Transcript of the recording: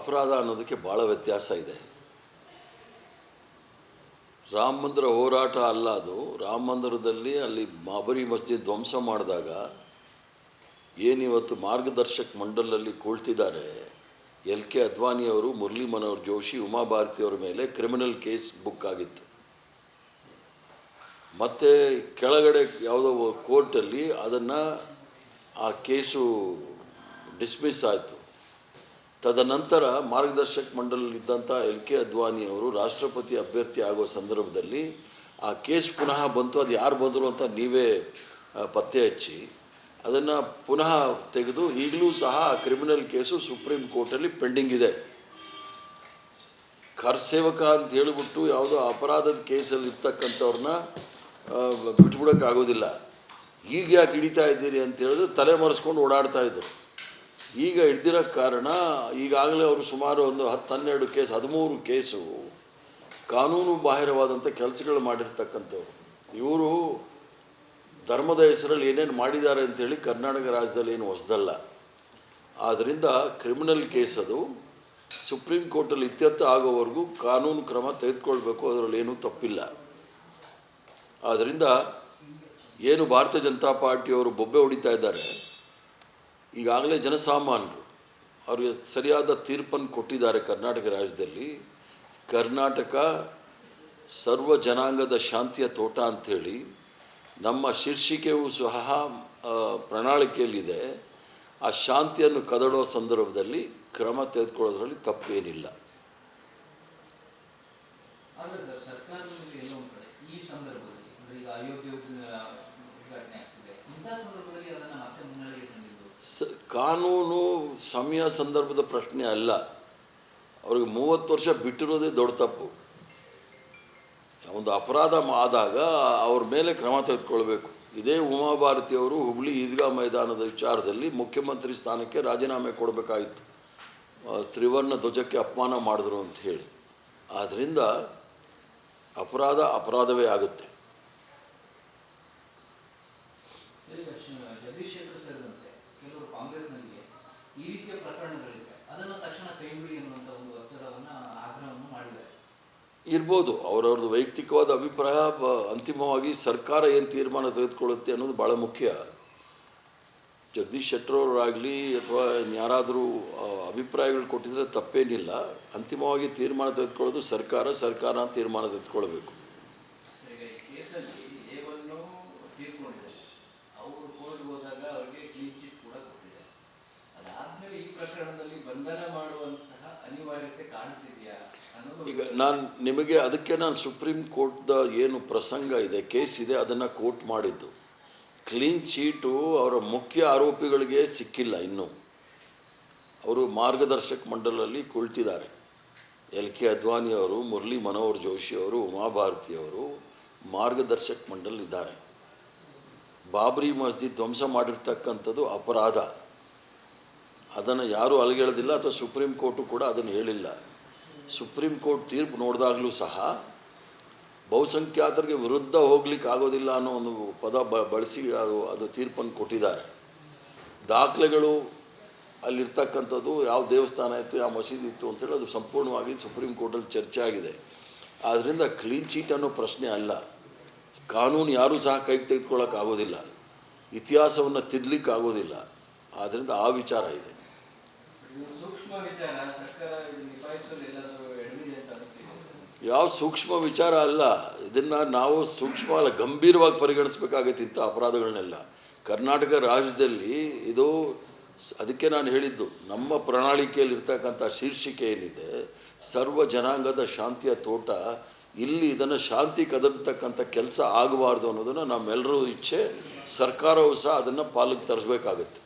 ಅಪರಾಧ ಅನ್ನೋದಕ್ಕೆ ಭಾಳ ವ್ಯತ್ಯಾಸ ಇದೆ. ರಾಮ ಮಂದಿರ ಹೋರಾಟ ಅಲ್ಲ ಅದು. ರಾಮ ಮಂದಿರದಲ್ಲಿ ಅಲ್ಲಿ ಬಾಬರಿ ಮಸ್ಜಿದ್ ಧ್ವಂಸ ಮಾಡಿದಾಗ ಏನಿವತ್ತು ಮಾರ್ಗದರ್ಶಕ್ ಮಂಡಲಲ್ಲಿ ಕೂಳ್ತಿದ್ದಾರೆ, ಎಲ್ ಕೆ ಅದ್ವಾನಿಯವರು ಮುರಳಿ ಮನೋಹರ್ ಜೋಶಿ, ಉಮಾ ಭಾರತಿಯವರ ಮೇಲೆ ಕ್ರಿಮಿನಲ್ ಕೇಸ್ ಬುಕ್ ಆಗಿತ್ತು. ಮತ್ತು ಕೆಳಗಡೆ ಯಾವುದೋ ಕೋರ್ಟಲ್ಲಿ ಅದನ್ನು ಆ ಕೇಸು ಡಿಸ್ಮಿಸ್ ಆಯಿತು. ತದನಂತರ ಮಾರ್ಗದರ್ಶಕ ಮಂಡಲದಲ್ಲಿದ್ದಂಥ ಎಲ್ ಕೆ ಅದ್ವಾನಿ ಅವರು ರಾಷ್ಟ್ರಪತಿ ಅಭ್ಯರ್ಥಿ ಆಗೋ ಸಂದರ್ಭದಲ್ಲಿ ಆ ಕೇಸ್ ಪುನಃ ಬಂತು, ಅದು ಯಾರು ಬಂದರು ಅಂತ ನೀವೇ ಪತ್ತೆ ಹಚ್ಚಿ, ಅದನ್ನು ಪುನಃ ತೆಗೆದು ಈಗಲೂ ಸಹ ಆ ಕ್ರಿಮಿನಲ್ ಕೇಸು ಸುಪ್ರೀಂ ಕೋರ್ಟಲ್ಲಿ ಪೆಂಡಿಂಗ್ ಇದೆ. ಕರ್ಸೇವಕ ಅಂತ ಹೇಳಿಬಿಟ್ಟು ಯಾವುದೋ ಅಪರಾಧದ ಕೇಸಲ್ಲಿ ಇರ್ತಕ್ಕಂಥವ್ರನ್ನ ಬಿಟ್ಬಿಡೋಕ್ಕಾಗೋದಿಲ್ಲ. ಈಗ ಯಾಕೆ ಹಿಡಿತಾ ಇದ್ದೀರಿ ಅಂತ ಹೇಳಿದ್ರೆ ತಲೆ ಮರೆಸ್ಕೊಂಡು ಓಡಾಡ್ತಾ ಇದ್ರು. ಈಗ ಹಿಡ್ದಿರೋ ಕಾರಣ ಈಗಾಗಲೇ ಅವರು ಸುಮಾರು ಒಂದು ಹತ್ತು ಹನ್ನೆರಡು ಕೇಸ್, ಹದಿಮೂರು ಕೇಸು ಕಾನೂನು ಬಾಹಿರವಾದಂಥ ಕೆಲಸಗಳು ಮಾಡಿರ್ತಕ್ಕಂಥವ್ರು. ಇವರು ಧರ್ಮದ ಹೆಸರಲ್ಲಿ ಏನೇನು ಮಾಡಿದ್ದಾರೆ ಅಂತೇಳಿ ಕರ್ನಾಟಕ ರಾಜ್ಯದಲ್ಲಿ ಏನು ಹೊಸದಲ್ಲ. ಆದ್ದರಿಂದ ಕ್ರಿಮಿನಲ್ ಕೇಸ್ ಅದು. ಸುಪ್ರೀಂ ಕೋರ್ಟಲ್ಲಿ ಇತ್ಯರ್ಥ ಆಗೋವರೆಗೂ ಕಾನೂನು ಕ್ರಮ ತೆಗೆದುಕೊಳ್ಬೇಕು, ಅದರಲ್ಲಿ ಏನೂ ತಪ್ಪಿಲ್ಲ. ಆದ್ದರಿಂದ ಏನು ಭಾರತೀಯ ಜನತಾ ಪಾರ್ಟಿಯವರು ಬೊಬ್ಬೆ ಹೊಡಿತಾ ಇದ್ದಾರೆ. ಈಗಾಗಲೇ ಜನಸಾಮಾನ್ಯರು ಅವ್ರಿಗೆ ಸರಿಯಾದ ತೀರ್ಪನ್ನು ಕೊಟ್ಟಿದ್ದಾರೆ ಕರ್ನಾಟಕ ರಾಜ್ಯದಲ್ಲಿ. ಕರ್ನಾಟಕ ಸರ್ವ ಜನಾಂಗದ ಶಾಂತಿಯ ತೋಟ ಅಂಥೇಳಿ ನಮ್ಮ ಶೀರ್ಷಿಕೆಯೂ ಸಹ ಪ್ರಣಾಳಿಕೆಯಲ್ಲಿದೆ. ಆ ಶಾಂತಿಯನ್ನು ಕದಡುವ ಸಂದರ್ಭದಲ್ಲಿ ಕ್ರಮ ತೆಗೆದುಕೊಳ್ಳೋದ್ರಲ್ಲಿ ತಪ್ಪೇನಿಲ್ಲ. ಸಂದರ್ಭದಲ್ಲಿ ಈಗ ಅಯೋಗ್ಯ ಆಗ್ತಿದೆ. ಇಂಥ ಸಂದರ್ಭದಲ್ಲಿ ಅದನ್ನು ಮತ್ತೆ ಮುನ್ನಡೆಗೆ ತಂದಿದ್ದು ಸ, ಕಾನೂನು ಸಮಯ ಸಂದರ್ಭದ ಪ್ರಶ್ನೆ ಅಲ್ಲ. ಅವ್ರಿಗೆ ಮೂವತ್ತು ವರ್ಷ ಬಿಟ್ಟಿರೋದೇ ದೊಡ್ಡ ತಪ್ಪು. ಒಂದು ಅಪರಾಧ ಆದಾಗ ಅವ್ರ ಮೇಲೆ ಕ್ರಮ ತೆಗೆದುಕೊಳ್ಬೇಕು. ಇದೇ ಉಮಾಭಾರತಿಯವರು ಹುಬ್ಳಿ ಈದ್ಗಾ ಮೈದಾನದ ವಿಚಾರದಲ್ಲಿ ಮುಖ್ಯಮಂತ್ರಿ ಸ್ಥಾನಕ್ಕೆ ರಾಜೀನಾಮೆ ಕೊಡಬೇಕಾಗಿತ್ತು ತ್ರಿವರ್ಣ ಧ್ವಜಕ್ಕೆ ಅಪಮಾನ ಮಾಡಿದ್ರು ಅಂತ ಹೇಳಿ. ಆದ್ದರಿಂದ ಅಪರಾಧ ಅಪರಾಧವೇ ಆಗುತ್ತೆ. ಕೆಲವರು ಕಾಂಗ್ರೆಸ್ನಲ್ಲಿ ಈ ರೀತಿಯ ಪ್ರಕರಣಗಳಿವೆ ಅದನ್ನು ತಕ್ಷಣ ಕೈಬಿಡಿ ಎನ್ನುವಂಥ ಒಂದು ಒತ್ತಡವನ್ನು ಆಗ್ರಹವನ್ನು ಮಾಡಿದ್ದಾರೆ. ಇರ್ಬೋದು. ಅವರವ್ರದ್ದು ವೈಯಕ್ತಿಕವಾದ ಅಭಿಪ್ರಾಯ ಅಂತಿಮವಾಗಿ ಸರ್ಕಾರ ಏನು ತೀರ್ಮಾನ ತೆಗೆದುಕೊಳ್ಳುತ್ತೆ ಅನ್ನೋದು ಭಾಳ ಮುಖ್ಯ. ಜಗದೀಶ್ ಶೆಟ್ಟರವರಾಗಲಿ ಅಥವಾ ಯಾರಾದರೂ ಅಭಿಪ್ರಾಯಗಳು ಕೊಟ್ಟಿದ್ರೆ ತಪ್ಪೇನಿಲ್ಲ. ಅಂತಿಮವಾಗಿ ತೀರ್ಮಾನ ತೆಗೆದುಕೊಳ್ಳೋದು ಸರ್ಕಾರ ಸರ್ಕಾರ ತೀರ್ಮಾನ ತೆಗೆದುಕೊಳ್ಬೇಕು ಸರ್, ಈಗ ಈ ಕೇಸಲ್ಲಿ ಏವನ್ನು ತೀರ್ಕೊಂಡಿದೆ ಅವರು ಕೋರ್ಟ್ಗೆ ಹೋದಾಗ ಅವರಿಗೆ ಕ್ಲೀನ್ ಚಿಟ್ ಕೂಡ ಕೊಟ್ಟಿದೆ ಅದಾದ್ಮೇಲೆ ಈ ಪ್ರಕರಣದಲ್ಲಿ ಬಂಧನ ಮಾಡುವಂತಹ ಅನಿವಾರ್ಯತೆ ಕಾಣಿಸಿದೆಯಾ ಅನ್ನೋದು ಈಗ ನಾನು ನಿಮಗೆ ಅದಕ್ಕೆ ನಾನು ಸುಪ್ರೀಂ ಕೋರ್ಟ್ದ ಏನು ಪ್ರಸಂಗ ಇದೆ ಕೇಸ್ ಇದೆ, ಅದನ್ನು ಕೋರ್ಟ್ ಮಾಡಿದ್ದು. ಕ್ಲೀನ್ ಚೀಟು ಅವರ ಮುಖ್ಯ ಆರೋಪಿಗಳಿಗೆ ಸಿಕ್ಕಿಲ್ಲ ಇನ್ನೂ. ಅವರು ಮಾರ್ಗದರ್ಶಕ ಮಂಡಲಲ್ಲಿ ಕುಳಿತಿದ್ದಾರೆ. ಎಲ್ ಕೆ ಅದ್ವಾನಿ ಅವರು, ಮುರಳಿ ಮನೋಹರ್ ಜೋಶಿ ಅವರು ಉಮಾಭಾರತಿಯವರು ಮಾರ್ಗದರ್ಶಕ ಮಂಡಲ್ ಇದ್ದಾರೆ ಬಾಬ್ರಿ ಮಸ್ಜಿದ್ ಧ್ವಂಸ ಮಾಡಿರ್ತಕ್ಕಂಥದ್ದು ಅಪರಾಧ. ಅದನ್ನು ಯಾರೂ ಅಲಗೇಳೋದಿಲ್ಲ ಅಥವಾ ಸುಪ್ರೀಂ ಕೋರ್ಟು ಕೂಡ ಅದನ್ನು ಹೇಳಿಲ್ಲ. ಸುಪ್ರೀಂ ಕೋರ್ಟ್ ತೀರ್ಪು ನೋಡಿದಾಗಲೂ ಸಹ ಬಹುಸಂಖ್ಯಾತರಿಗೆ ವಿರುದ್ಧ ಹೋಗ್ಲಿಕ್ಕೆ ಆಗೋದಿಲ್ಲ ಅನ್ನೋ ಒಂದು ಪದ ಬ, ಬಳಸಿ ಅದು ಅದು ತೀರ್ಪನ್ನು ಕೊಟ್ಟಿದ್ದಾರೆ. ದಾಖಲೆಗಳು ಅಲ್ಲಿರ್ತಕ್ಕಂಥದ್ದು ಯಾವ ದೇವಸ್ಥಾನ ಇತ್ತು, ಯಾವ ಮಸೀದಿ ಇತ್ತು ಅಂತೇಳಿ ಅದು ಸಂಪೂರ್ಣವಾಗಿ ಸುಪ್ರೀಂ ಕೋರ್ಟಲ್ಲಿ ಚರ್ಚೆ ಆಗಿದೆ. ಆದ್ದರಿಂದ ಕ್ಲೀನ್ ಚೀಟ್ ಅನ್ನೋ ಪ್ರಶ್ನೆ ಅಲ್ಲ. ಕಾನೂನು ಯಾರೂ ಸಹ ಕೈಗೆ ತೆಗೆದುಕೊಳ್ಳೋಕ್ಕಾಗೋದಿಲ್ಲ. ಇತಿಹಾಸವನ್ನು ತಿದ್ದಲಿಕ್ಕೆ ಆಗೋದಿಲ್ಲ ಆದ್ದರಿಂದ ಆ ವಿಚಾರ ಇದೆ. ಸೂಕ್ಷ್ಮ ವಿಚಾರ. ಸರ್ಕಾರ ಯಾವ ಸೂಕ್ಷ್ಮ ವಿಚಾರ ಅಲ್ಲ. ಇದನ್ನು ನಾವು ಸೂಕ್ಷ್ಮ ಅಲ್ಲ, ಗಂಭೀರವಾಗಿ ಪರಿಗಣಿಸ್ಬೇಕಾಗತ್ತೆ ಇಂಥ ಅಪರಾಧಗಳನ್ನೆಲ್ಲ. ಕರ್ನಾಟಕ ರಾಜ್ಯದಲ್ಲಿ ಇದು ಅದಕ್ಕೆ ನಾನು ಹೇಳಿದ್ದು, ನಮ್ಮ ಪ್ರಣಾಳಿಕೆಯಲ್ಲಿ ಇರ್ತಕ್ಕಂಥ ಶೀರ್ಷಿಕೆ ಏನಿದೆ, ಸರ್ವ ಜನಾಂಗದ ಶಾಂತಿಯ ತೋಟ, ಇಲ್ಲಿ ಇದನ್ನು ಶಾಂತಿ ಕದರ್ತಕ್ಕಂಥ ಕೆಲಸ ಆಗಬಾರ್ದು ಅನ್ನೋದನ್ನು ನಮ್ಮೆಲ್ಲರೂ ಇಚ್ಛೆ, ಸರ್ಕಾರವೂ ಸಹ ಅದನ್ನು ಪಾಲಿಗೆ ತರಿಸ್ಬೇಕಾಗತ್ತೆ.